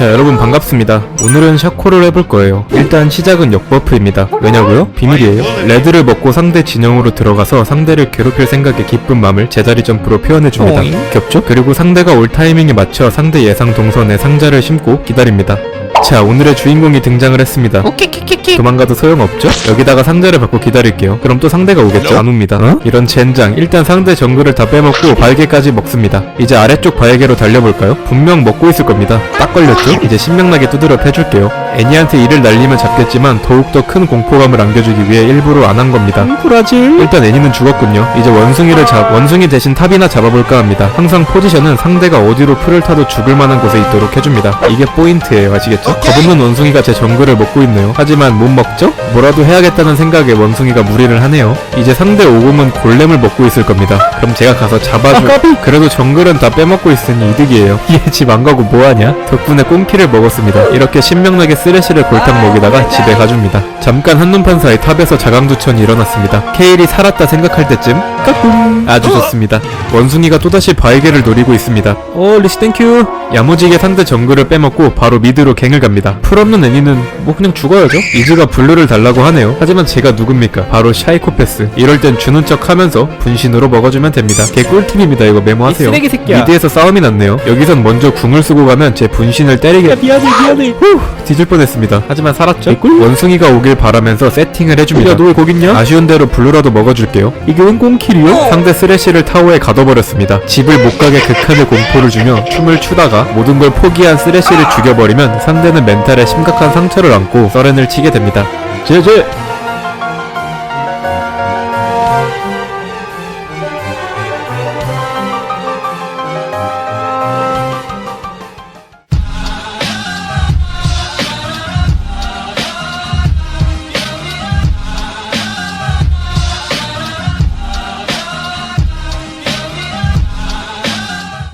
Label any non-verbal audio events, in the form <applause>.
자 여러분 반갑습니다 오늘은 샤코를 해볼 거예요 일단 시작은 역버프입니다 왜냐고요? 비밀이에요 레드를 먹고 상대 진영으로 들어가서 상대를 괴롭힐 생각에 기쁜 마음을 제자리 점프로 표현해줍니다? 겹죠? 그리고 상대가 올 타이밍에 맞춰 상대 예상 동선에 상자를 심고 기다립니다 자 오늘의 주인공이 등장을 했습니다 오케케케케 도망가도 소용없죠? 여기다가 상자를 받고 기다릴게요. 그럼 또 상대가 오겠죠? 안 옵니다. 이런 젠장. 일단 상대 정글을 다 빼먹고 발개까지 먹습니다. 이제 아래쪽 발개로 달려볼까요? 분명 먹고 있을 겁니다. 딱 걸렸죠? 이제 신명나게 두드려 패줄게요. 애니한테 이를 날리면 잡겠지만 더욱더 큰 공포감을 안겨주기 위해 일부러 안 한 겁니다. 브라질 일단 애니는 죽었군요. 이제 원숭이를 잡, 원숭이 대신 탑이나 잡아볼까 합니다. 항상 포지션은 상대가 어디로 풀을 타도 죽을 만한 곳에 있도록 해줍니다. 이게 포인트예요. 아시겠죠? 겁없는 원숭이가 제 정글을 먹고 있네요. 하지만 못 먹죠? 뭐라도 해야겠다는 생각에 원숭이가 무리를 하네요. 이제 상대 오금은 골렘을 먹고 있을 겁니다. 그럼 제가 가서 잡아줘. 아까비. 그래도 정글은 다 빼먹고 있으니 이득이에요. <laughs> 얘 집 안 가고 뭐하냐? 덕분에 꽁키를 먹었습니다. 이렇게 신명나게 쓰레쉬를 골탕 먹이다가 집에 가줍니다. 잠깐 한눈판 사이 탑에서 자강두천이 일어났습니다. 케일이 살았다 생각할 때쯤 까꿍 아주 좋습니다. 원숭이가 또다시 바이게를 노리고 있습니다. 어 리시 땡큐 야무지게 상대 정글을 빼먹고 바로 미드로 갱을 갑니다. 풀없는 애니는 뭐 그냥 죽어야죠. 이즈가 블루를 달라고 하네요. 하지만 제가 누굽니까? 바로 샤이코패스. 이럴 땐 주는 척 하면서 분신으로 먹어주면 됩니다. 개 꿀팁입니다. 이거 메모하세요. 이 쓰레기 새끼야. 미드에서 싸움이 났네요. 여기선 먼저 궁을 쓰고 가면 제 분신을 때리게 야 미안해 미안해 후 뒤질 뻔했습니다. 하지만 살았죠? 원숭이가 오길 바라면서 세팅을 해줍니다. 야, 너왜 거기 있냐? 아쉬운 대로 블루라도 먹어줄게요. 이게 웬 꽁킬이요? 상대 쓰레쉬를 타워에 가둬버렸습니다. 집을 못 가게 극한의 공포를 주며 춤을 추다가 모든 걸 포기한 쓰레쉬를 죽여버리면 상대는 멘탈에 심각한 상처를 안고 서렌을 치게 됩니다. 제제